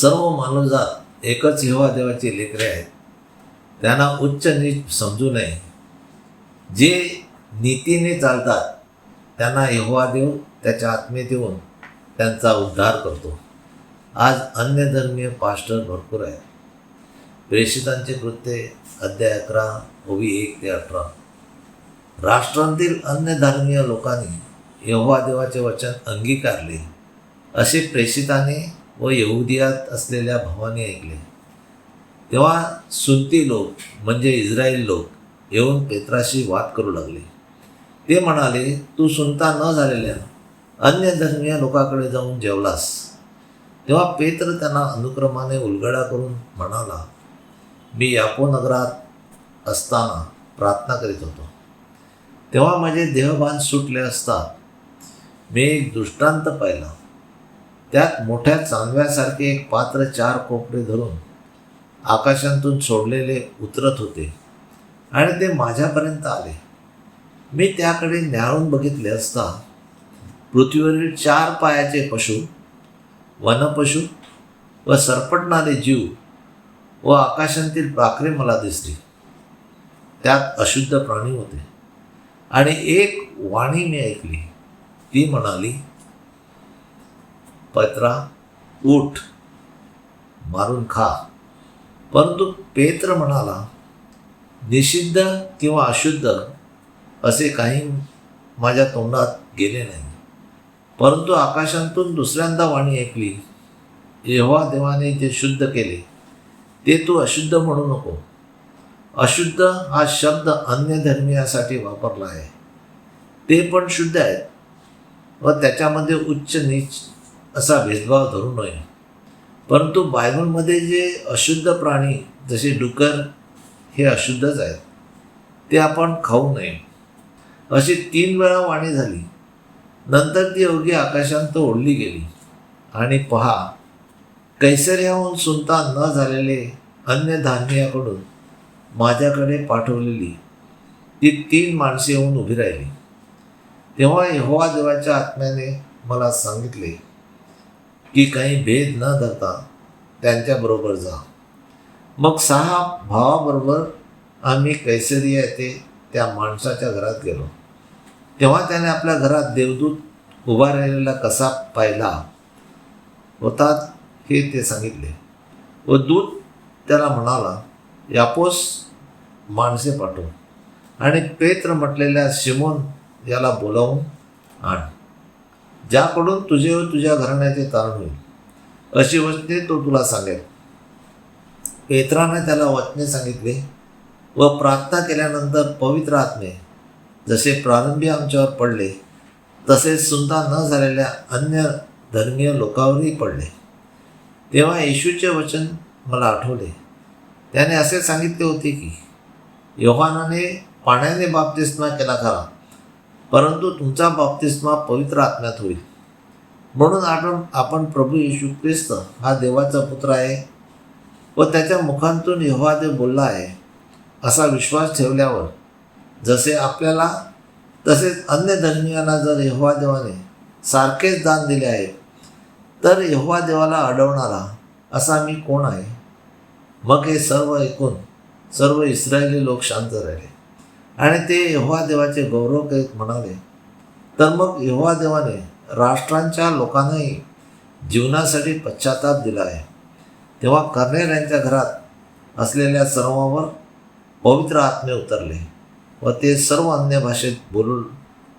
सर्व मानवजात एकच हेवा देवाची लेकरे आहेत. त्यांना उच्च नीच समजू नये. जे नीतीने चालतात त्यांना यहोवा देऊन त्याच्या आत्मेत येऊन त्यांचा उद्धार करतो. आज अन्य धर्मीय पास्टर भरपूर आहेत. प्रेषितांचे कृत्य अध्याय अकरा ओवी एक ते अठरा. राष्ट्रांतील अन्य धर्मीय लोकांनी यहोवा देवाचे वचन अंगीकारले. असे प्रेषिताने व यहुदियात असलेल्या भावाने ऐकले. तेव्हा सुनती लोक म्हणजे इस्रायल लोक येऊन पेत्राशी वाद करू लागले. ते म्हणाले तू सुनता न झालेल्या अन्य धर्मीय लोकांकडे जाऊन जेवलास. तेव्हा पेत्र त्यांना अनुक्रमाने उलगडा करून म्हणाला मी यापो नगरात असताना प्रार्थना करीत होतो. तेव्हा माझे देहभान सुटले असता मी एक दृष्टांत पाहिला. त्यात मोठ्या चांदव्यासारखे एक पात्र चार कोपडे धरून आकाशांतून सोडलेले उतरत होते. आणि ते माझ्यापर्यंत आले. मी त्याकडे न्याळून बघितले असता पृथ्वीवरील चार पायाचे पशु वनपशु व सरपटणारे जीव व आकाशांतील पाखरे मला दिसली. त्यात अशुद्ध प्राणी होते. आणि एक वाणी मी ऐकली. ती म्हणाली पत्रा उठ मारून खा. परंतु पेत्र म्हणाला निषिद्ध किंवा अशुद्ध असे काही माझ्या तोंडात गेले नाही. परंतु आकाशांतून दुसऱ्यांदा वाणी ऐकली. येव्हा देवाने जे शुद्ध केले. ते तू अशुद्ध म्हणू नको. अशुद्ध हा शब्द अन्य धर्मियासाठी वापरला आहे. ते पण शुद्ध आहेत व त्याच्यामध्ये उच्च नीच असा भेदभाव धरू नये. परंतु बायबलमध्ये जे अशुद्ध प्राणी जसे डुकर हे अशुद्धच आहेत ते आपण खाऊ नये. अशी तीन वेळा वाणी झाली. नंतर ती अवघी आकाशांत ओढली गेली. आणि पहा कैसर्याहून सुनता न झालेले अन्य धान्याकडून माझ्याकडे पाठवलेली ती तीन माणसे येऊन उभी राहिली. तेव्हा यहोवा देवाच्या आत्म्याने मला सांगितले की काही भेद न धरता त्यांच्याबरोबर जा. मग सहा भावाबरोबर आम्ही कैसरिया येथे त्या माणसाच्या घरात गेलो. तेव्हा त्याने आपल्या घरात देवदूत उभा राहिलेला कसा पाहिला होता हे ते सांगितले. व दूत त्याला म्हणाला यापोस माणसे पाठव. आणि पेत्र म्हटलेल्या शिमोन याला बोलावून आण. ज्याकडून तुझे व तुझ्या घराण्याचे तारण होईल. अशी वचने तो तुला सांगेल. पेत्राने त्याला वचने सांगितले व प्रार्थना केल्यानंतर पवित्र आत्मे जसे प्रारंभी आमच्यावर पडले तसेच सुद्धा न झालेल्या अन्य धर्मीय लोकांवरही पडले. तेव्हा येशूचे वचन मला आठवले. त्याने असे सांगितले होते की योहानाने पाण्याने बाप्तिस्मा केला खरा. परंतु तुमचा बाप्तिस्मा पवित्र आत्म्यात होईल. म्हणून आपण आपण प्रभू येशू ख्रिस्त हा देवाचा पुत्र आहे व त्याच्या मुखांतून देव बोलला आहे असा विश्वास ठेवल्यावर जसे आपल्याला तसेच अन्य धर्मियांना जर यहोवा देवाने सारखेच दान दिले आहे तर यहोवा देवाला अडवणारा असा मी कोण आहे? मग हे सर्व ऐकून सर्व इस्रायली लोक शांत राहिले. आणि ते यहोवा देवाचे गौरव करीत म्हणाले तर मग यहोवा देवाने राष्ट्रांच्या लोकांनाही जीवनासाठी पश्चाताप दिला आहे. तेव्हा कर्नेल यांच्या घरात असलेल्या सर्वांवर पवित्र आत्मे उतरले व ते सर्व अन्य भाषेत बोलून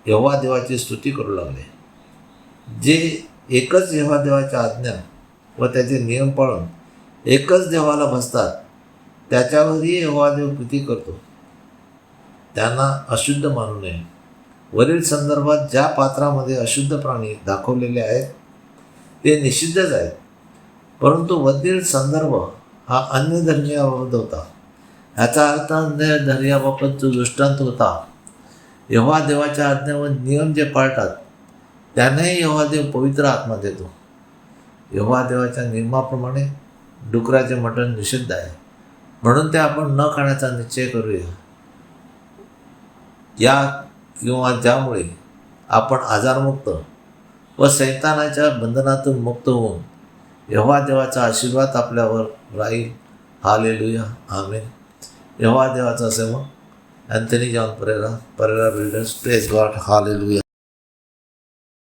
यहोवा देवाची स्तुती करू लागले. जे एकच यहोवा देवाच्या आज्ञा व त्याचे नियम पाळून एकच देवाला बसतात त्याच्यावरही यहोवा देव प्रीती करतो. त्यांना अशुद्ध मानू नये. वरील संदर्भात ज्या पात्रामध्ये अशुद्ध प्राणी दाखवलेले आहेत ते निषिद्धच आहेत. परंतु वरील संदर्भ हा अन्य धर्मियाबाबत होता. ह्याचा अर्थ अन्य जो दृष्टांत होता. यव्हा देवाच्या आज्ञा व नियम जे पाळतात त्यांनाही यव्हा देव पवित्र आत्मा देतो. यव्हा देवाच्या नियमाप्रमाणे डुकराचे मटण निषिद्ध आहे. म्हणून ते आपण न खाण्याचा निश्चय करूया. या किंवा ज्यामुळे आपण आजारमुक्त व सैतानाच्या बंधनातून मुक्त होऊन यव्हा देवाचा आशीर्वाद आपल्यावर राहील. हालेलुया. आमेन. यव्हा देवाचा सेवक Anthony John Pereira Pereira builders praise God. Hallelujah.